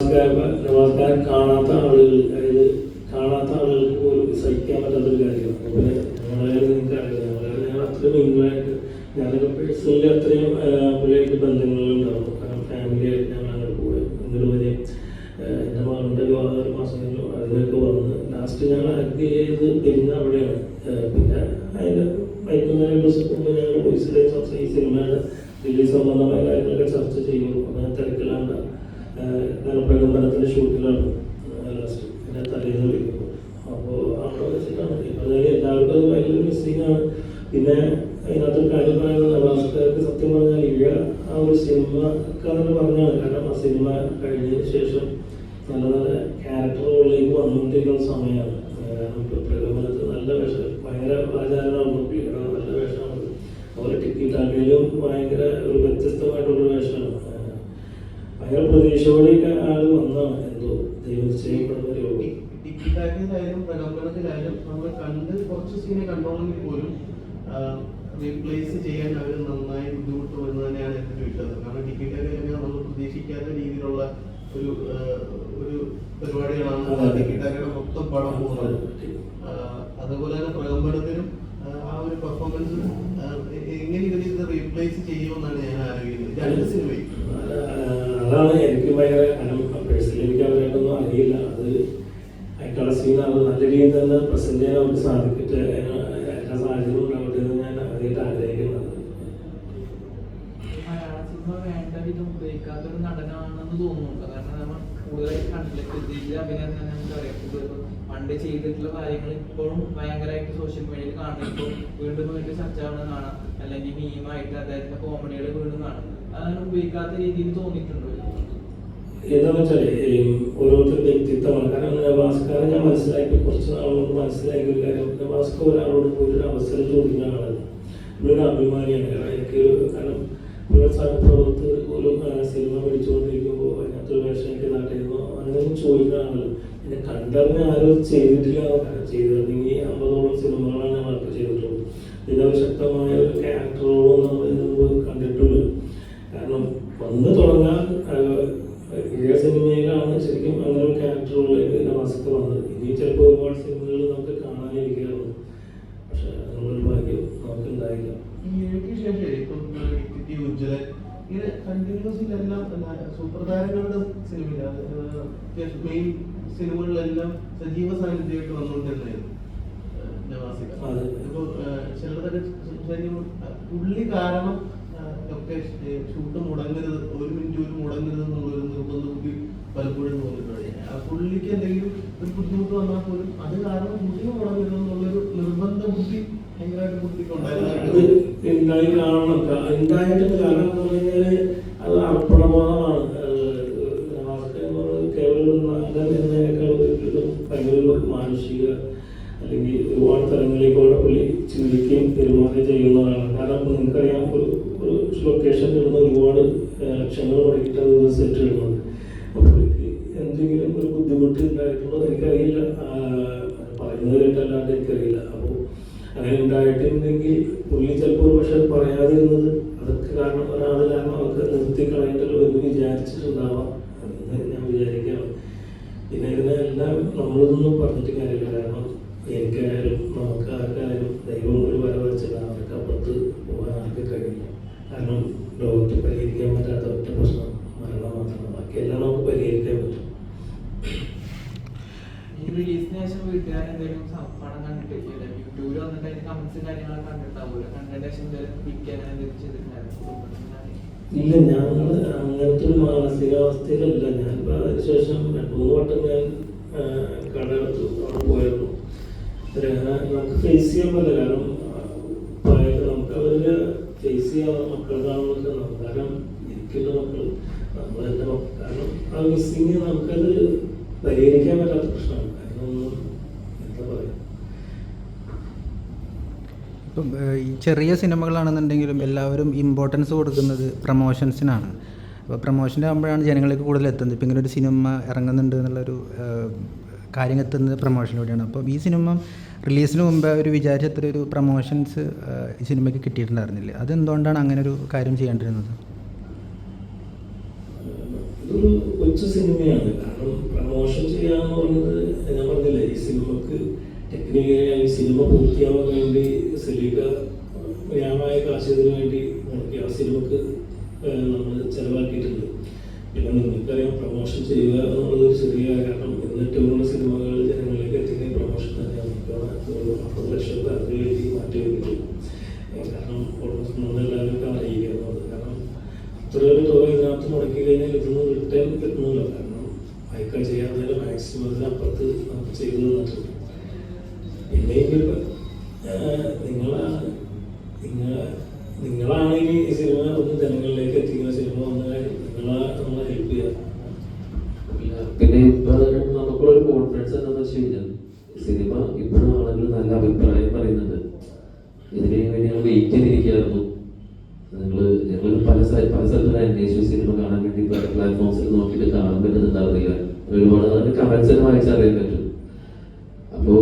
നമസ്കാരം കാണാത്ത ആളുകൾ അതായത് കാണാത്ത ആളുകൾക്ക് പോലും സഹിക്കാൻ പറ്റാത്തൊരു കാര്യമാണ്. അതുപോലെ ഞങ്ങളെ നിങ്ങൾക്ക് അറിയാം ഞങ്ങളെ ഞങ്ങൾ അത്രയും ഇൻവായിട്ട് ഞാനൊക്കെ പേഴ്സണലി അത്രയും പുള്ളിയായിട്ട് ബന്ധങ്ങളുണ്ടാവും കാരണം ഫാമിലിയായിട്ട് ഞങ്ങൾ അങ്ങനെ പോയി. എന്നിട്ട് വരെ എന്റെ മകളുടെ വിവാഹം ഒരു മാസം അതിനൊക്കെ വന്ന് ലാസ്റ്റ് ഞങ്ങൾ അഗ്രി ചെയ്ത് പിന്നെ അവിടെയാണ്. പിന്നെ അതിന്റെ വൈകുന്നേരം രണ്ട് ദിവസം മുമ്പ് ഞങ്ങൾ പോയി സിനിമയുടെ റിലീസ് സംബന്ധമായ കാര്യങ്ങളൊക്കെ ചർച്ച ചെയ്യുന്നു അങ്ങനെ തിരക്കിലാണ് പ്രകമ്പനത്തിന്റെ ഷൂട്ടിലാണ് ലാസ്റ്റ് തലേന്ന് അപ്പോൾ അവിടെ വെച്ചിട്ടാണ്. ഇപ്പോൾ എല്ലാവർക്കും അത് ഭയങ്കര മിസ്സിങ് ആണ്. പിന്നെ അതിനകത്ത് കാര്യം പറയുന്നത് സത്യം പറഞ്ഞാൽ ഇഴ ആ ഒരു സിനിമ കഥ പറഞ്ഞാണ്. കാരണം ആ സിനിമ കഴിഞ്ഞതിന് ശേഷം നല്ല നല്ല ക്യാരക്ടറുകളിലേക്ക് വന്നുകൊണ്ടിരിക്കുന്ന സമയമാണ്. പ്രകമ്പനത്തിൽ നല്ല വേഷം ഭയങ്കര ആചാരമാണ് നല്ല വേഷമാണ്. അതുപോലെ ടിക്കിറ്റാക്കിലും ഭയങ്കര ഒരു വ്യത്യസ്തമായിട്ടുള്ള വേഷമാണ്. ഭയങ്കര പ്രതീക്ഷയോടെയൊക്കെ ആൾ വന്നാണ് എന്തോ ദൈവം നമ്മൾ കുറച്ച് റീപ്ലേസ് ചെയ്യാൻ അവർ നന്നായി ബുദ്ധിമുട്ട് വരുന്നത് തന്നെയാണ് എന്റെ വിശ്വാസം. കാരണം ടിക്കറ്റ് നമ്മൾ പ്രതീക്ഷിക്കാത്ത രീതിയിലുള്ള ഒരു ഒരു പരിപാടികളാണ് അതെ. ടിക്കറ്റാക്കിയുടെ മൊത്തം പടം പോകുന്നത്. അതുപോലെ തന്നെ പ്രകമ്പനത്തിനും ആ, ഒരു പെർഫോമൻസ് എങ്ങനെ ഇവർ ഇത് റീപ്ലേസ് ചെയ്യുമെന്നാണ് ഞാൻ ആലോചിക്കുന്നത്. രണ്ട് സിനിമയും നല്ല രീതിയിൽ തന്നെ പ്രസന്റ് ചെയ്യാൻ അവർക്ക് സാധിക്കട്ടെ എല്ലാ സാഹചര്യവും ഉണ്ടാവട്ടെ എന്ന് ഞാൻ ആദ്യമായിട്ട് ആഗ്രഹിക്കുന്നത്. തോന്നുന്നുണ്ട്. കാരണം നമ്മൾ പണ്ട് ചെയ്തിട്ടുള്ള കാര്യങ്ങൾ ഇപ്പോഴും ഭയങ്കരമായിട്ട് സോഷ്യൽ മീഡിയയിൽ കാണുമ്പോൾ വീണ്ടും വീണ്ടും ചർച്ച ആവുന്നത് കാണാം. അല്ലെങ്കിൽ മീമായിട്ട് അദ്ദേഹത്തിന്റെ കോമഡികൾ വീണ്ടും കാണാം. അതാണ് ഉപയോഗിക്കാത്ത രീതിയിൽ തോന്നിയിട്ടുണ്ട്? എന്താണെന്ന് വെച്ചാൽ ഓരോരുത്തരുടെ വ്യക്തിത്വമാണ്. കാരണം നവാസ്കാരം ഞാൻ മനസ്സിലാക്കി കുറച്ച് നാളുകൊണ്ട് മനസ്സിലാക്കിയ ഒരു കാര്യം. നവാസ്ക ഒരാളോട് പോയിട്ട് ഒരു അവസരം ചോദിക്കുന്ന ആളാണ് ഇവിടെ അഭിമാനിയാണ്. കാരണം എനിക്ക് കാരണം ഒരു സഹപ്രവർത്തകർ പോലും സിനിമ പഠിച്ചുകൊണ്ടിരിക്കുമ്പോൾ അതിനകത്തൊരു വേഷം എനിക്ക് നാട്ടിരുന്നു അങ്ങനെ ചോദിക്കുന്ന ആളല്ല. എന്നെ കണ്ടറിഞ്ഞ് ആരും ചെയ്തിട്ടില്ല. ചെയ്തിരുന്നെങ്കിൽ അമ്പതോളം ക്യാരക്ടറുകളിലേക്ക് വസ്തുവാണ് ഇനി ചിലപ്പോൾ ഒരുപാട് സിനിമകൾ നമുക്ക് കാണാനിരിക്കുകയുള്ളൂ പക്ഷെ അതിനുള്ളൊരു ഭാഗ്യം നമുക്ക് ഉണ്ടായില്ല ഈ എനിക്ക് ശേഷം ഇപ്പം ടിറ്റി ഉജ്ജ്വലൻ ഇങ്ങനെ കണ്ടിന്യൂസ് എല്ലാം സൂപ്പർ താരങ്ങളുടെ സിനിമയില്ല. മെയിൻ സിനിമകളിലെല്ലാം സജീവ സാന്നിധ്യമായിട്ട് വന്നുകൊണ്ടിരുന്നായിരുന്നു ചിലതൊക്കെ പുള്ളി കാരണം ഒക്കെ ഷൂട്ട് മുടങ്ങരുത് ഒരു മിനിറ്റ് ഒരു മുടങ്ങരുത് എന്നുള്ളൊരു നിർബന്ധം പലപ്പോഴും തോന്നിയിട്ടുണ്ട് പുള്ളിക്ക് ഒരു ബുദ്ധിമുട്ട് വന്നാൽ പോലും അത് കാരണം കുട്ടികൾ മുടങ്ങരുത് എന്നുള്ളൊരു നിർബന്ധ ബുദ്ധി ഭയങ്കരമായിട്ട് അത് ഉണ്ടായിരുന്നു കാരണം എന്ന് പറഞ്ഞാൽ അത് അർപ്പണബോധമാണ്. കേവലം അല്ലെങ്കിൽ ഒരുപാട് തലങ്ങളിലേക്കൂടെ പുള്ളി ചിന്തിക്കുകയും പെരുമാറുകയും ചെയ്യുന്നതാണ്. കാരണം നിങ്ങൾക്കറിയാം ഒരു ഒരു ലൊക്കേഷൻ ഇടുന്ന ഒരുപാട് ലക്ഷങ്ങൾ സെറ്റ് അപ്പോൾ എന്തെങ്കിലും ഒരു ബുദ്ധിമുട്ട് ഉണ്ടായിട്ടുള്ളത് എനിക്കറിയില്ല. പറയുന്നത് കേട്ടല്ലാണ്ട് എനിക്കറിയില്ല. അപ്പോൾ അങ്ങനെ ഉണ്ടായിട്ടുണ്ടെങ്കിൽ പുള്ളി ചിലപ്പോൾ പക്ഷെ പറയാതിരുന്നത് അതൊക്കെ കാരണം ഒരാൾ കാരണം അവർക്ക് നിർത്തി കളയേണ്ടല്ലോ എന്ന് വിചാരിച്ചിട്ടുണ്ടാവാം. എന്ന് ഞാൻ വിചാരിക്കുകയാണ് പിന്നെ ഇതിനെല്ലാം നമ്മളിതൊന്നും പറഞ്ഞിട്ട് കാര്യമില്ല. കാരണം എനിക്കായാലും നമുക്ക് ആർക്കായാലും ദൈവം ഒരു വര വെച്ചില്ല അവർക്ക് അപ്പുറത്ത് പോകാൻ ആർക്ക് കഴിയില്ല. കാരണം ലോകത്ത് പരിഹരിക്കാൻ പറ്റാത്ത ഒറ്റ പ്രശ്നം മരണം മാത്രമാണ് ബാക്കിയെല്ലാം നമുക്ക് പരിഹരിക്കാൻ പറ്റും ഈ റിലീസിന് ശേഷം വീട്ടുകാർ എന്തെങ്കിലും പണം കണ്ടിട്ടില്ല യൂട്യൂബിൽ വന്നിട്ട് അതിന്റെ കമന്റ്സ് കാര്യങ്ങളൊക്കെ കണ്ടിട്ടാവൂല കണ്ടതിന് ശേഷം വിൽക്കാൻ അങ്ങനെ എന്തെങ്കിലും ചെയ്തിട്ടുണ്ടായിരുന്നു. ഇല്ല ഞങ്ങൾ അങ്ങനത്തെ ഒരു മാനസികാവസ്ഥയിലല്ല. ഞാൻ അതിനുശേഷം മൂന്ന് വട്ടം ഞാൻ കടയെടുത്തു അവിടെ പോയിരുന്നു. നമുക്ക് ഫേസ് ചെയ്യാൻ പറ്റില്ല. കാരണം നമുക്ക് അവർ ഫേസ് ചെയ്യാവുന്ന മക്കളുടെ നമുക്ക് കാരണം ഇരിക്കുന്ന മക്കൾ നമ്മൾ മക്കൾ കാരണം ആ മിസ്സിങ് നമുക്കത് പരിഹരിക്കാൻ പറ്റാത്ത പ്രശ്നമാണ്. ഇപ്പം ഈ ചെറിയ സിനിമകളാണെന്നുണ്ടെങ്കിലും എല്ലാവരും ഇമ്പോർട്ടൻസ് കൊടുക്കുന്നത് പ്രൊമോഷൻസിനാണ് അപ്പോൾ പ്രൊമോഷന്റെ ആകുമ്പോഴാണ് ജനങ്ങൾക്ക് കൂടുതൽ എത്തുന്നത്. ഇപ്പം ഇങ്ങനെ ഒരു സിനിമ ഇറങ്ങുന്നുണ്ട് എന്നുള്ളൊരു കാര്യം എത്തുന്നത് പ്രൊമോഷനിലൂടെയാണ് അപ്പോൾ ഈ സിനിമ റിലീസിന് മുമ്പ് അവർ വിചാരിച്ച അത്ര ഒരു പ്രൊമോഷൻസ് ഈ സിനിമയ്ക്ക് കിട്ടിയിട്ടുണ്ടായിരുന്നില്ല. അതെന്തുകൊണ്ടാണ് അങ്ങനെ ഒരു കാര്യം ചെയ്യേണ്ടിരുന്നത്? ഇതൊരു കൊച്ചു സിനിമയാണ്. കാരണം പ്രമോഷൻ ചെയ്യാന്ന് പറയുന്നത് ഞാൻ പറഞ്ഞില്ലേ ഈ സിനിമക്ക് ടെക്നിക്കലി ഈ സിനിമ പൂർത്തിയാവാൻ വേണ്ടി സിലിക്ക ന്യായമായ കാശിന് വേണ്ടി മുടക്കി ആ സിനിമക്ക് നമ്മൾ ചെലവാക്കിയിട്ടുണ്ട്. പിന്നെ നിങ്ങൾക്കറിയാം പ്രൊമോഷൻ ചെയ്യുക എന്നുള്ളത് ഒരു ചെറിയ കാരണം എന്നിട്ട് കൂടുതൽ സിനിമകൾ ജനങ്ങളിലേക്ക് എത്തിക്കുന്ന പ്രൊമോഷൻ തന്നെയാണ്. ഒരു അമ്പത് ലക്ഷം വേണ്ടി മാറ്റി വയ്ക്കുന്നത് കാരണം ഓൾമോസ്റ്റ് നമ്മളെല്ലാവരും അറിയിക്കുക എന്നുള്ളത്. കാരണം അത്രയൊരു തുക ഇതിനകത്ത് മുടക്കി കഴിഞ്ഞാൽ ഇതൊന്നും റിട്ടേൺ കിട്ടുന്നില്ല. കാരണം ചെയ്യാവുന്നതിന്റെ മാക്സിമം നമുക്ക് ചെയ്തു തന്നിട്ടുണ്ട് ഇപ്പൊ നിങ്ങളാണ്. നിങ്ങൾ നിങ്ങളാണ് ഈ സിനിമ ഒന്ന് ജനങ്ങളിലേക്ക് എത്തിക്കുന്ന സിനിമ വന്നാൽ നിങ്ങളാ നമ്മളെ ഹെൽപ്പ് ചെയ്യാം. ഇല്ല. പിന്നെ നമുക്കുള്ളൊരു കോൺഫിഡൻസ് എന്താണെന്ന് വെച്ച് കഴിഞ്ഞാൽ സിനിമ ഇപ്പോഴും ആളുകൾ നല്ല അഭിപ്രായം പറയുന്നുണ്ട്. ഇതിന് വേണ്ടി ഞങ്ങൾ വെയിറ്റ് ചെയ്തിരിക്കുകയായിരുന്നു. ഞങ്ങൾ ഞങ്ങൾ പല പല സ്ഥലത്തും അന്വേഷിച്ചു സിനിമ കാണാൻ വേണ്ടി പല പ്ലാറ്റ്ഫോംസിൽ നോക്കിയിട്ട് കാണാൻ പറ്റുന്നുണ്ടായിരുന്നില്ല. ഒരുപാട് അതിന്റെ കമന്റ്സ് തന്നെ വായിച്ചറിയാൻ പറ്റും. അപ്പോൾ